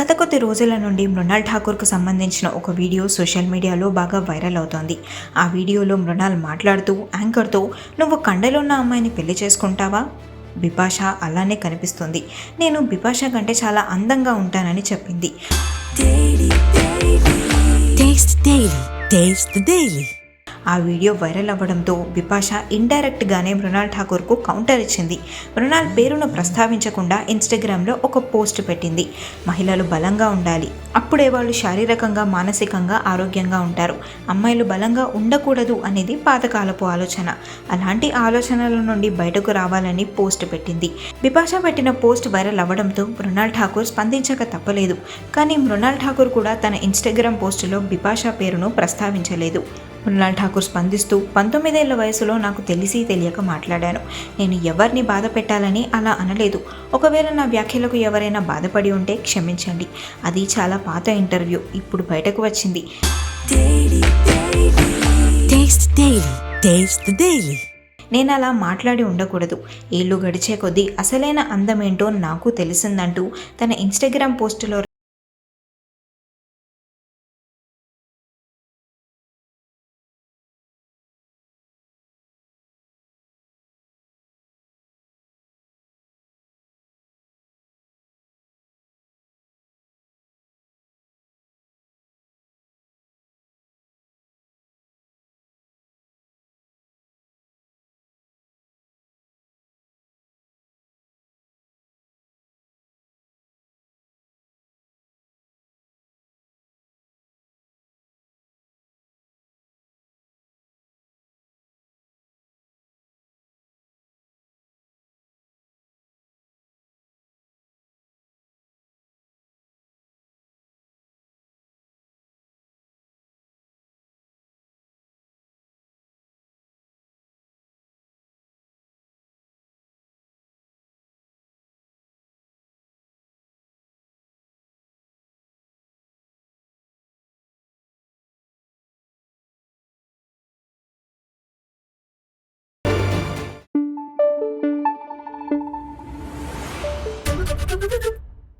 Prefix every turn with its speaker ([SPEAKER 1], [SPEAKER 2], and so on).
[SPEAKER 1] గత కొద్ది రోజుల నుండి మృణాల్ ఠాకూర్కు సంబంధించిన ఒక వీడియో సోషల్ మీడియాలో బాగా వైరల్ అవుతోంది. ఆ వీడియోలో మృణాల్ మాట్లాడుతూ యాంకర్తో నువ్వు కండలున్న అమ్మాయిని పెళ్ళి చేసుకుంటావా? బిపాష అలానే కనిపిస్తుంది. నేను బిపాష కంటే చాలా అందంగా ఉంటానని చెప్పింది.
[SPEAKER 2] Taste
[SPEAKER 1] ఆ వీడియో వైరల్ అవ్వడంతో బిపాష ఇండైరెక్ట్గానే మృణాల్ ఠాకూర్కు కౌంటర్ ఇచ్చింది. మృణాల్ పేరును ప్రస్తావించకుండా ఇన్స్టాగ్రామ్లో ఒక పోస్ట్ పెట్టింది. మహిళలు బలంగా ఉండాలి. అప్పుడే వాళ్ళు శారీరకంగా మానసికంగా ఆరోగ్యంగా ఉంటారు. అమ్మాయిలు బలంగా ఉండకూడదు అనేది పాతకాలపు ఆలోచన. అలాంటి ఆలోచనల నుండి బయటకు రావాలని పోస్ట్ పెట్టింది. బిపాష పెట్టిన పోస్ట్ వైరల్ అవ్వడంతో మృణాల్ ఠాకూర్ స్పందించక తప్పలేదు. కానీ మృణాల్ ఠాకూర్ కూడా తన ఇన్స్టాగ్రామ్ పోస్టులో బిపాష పేరును ప్రస్తావించలేదు. మృణాల్ ఠాకూర్ స్పందిస్తూ పంతొమ్మిదేళ్ళ వయసులో నాకు తెలిసి తెలియక మాట్లాడాను. నేను ఎవరిని బాధ పెట్టాలని అలా అనలేదు. ఒకవేళ నా వ్యాఖ్యలకు ఎవరైనా బాధపడి ఉంటే క్షమించండి. అది చాలా పాత ఇంటర్వ్యూ. ఇప్పుడు బయటకు వచ్చింది. నేను అలా మాట్లాడి ఉండకూడదు. ఏళ్ళు గడిచే కొద్దీ అసలైన అందమేంటో నాకు తెలిసిందంటూ తన ఇన్స్టాగ్రామ్ పోస్టులో Thank you.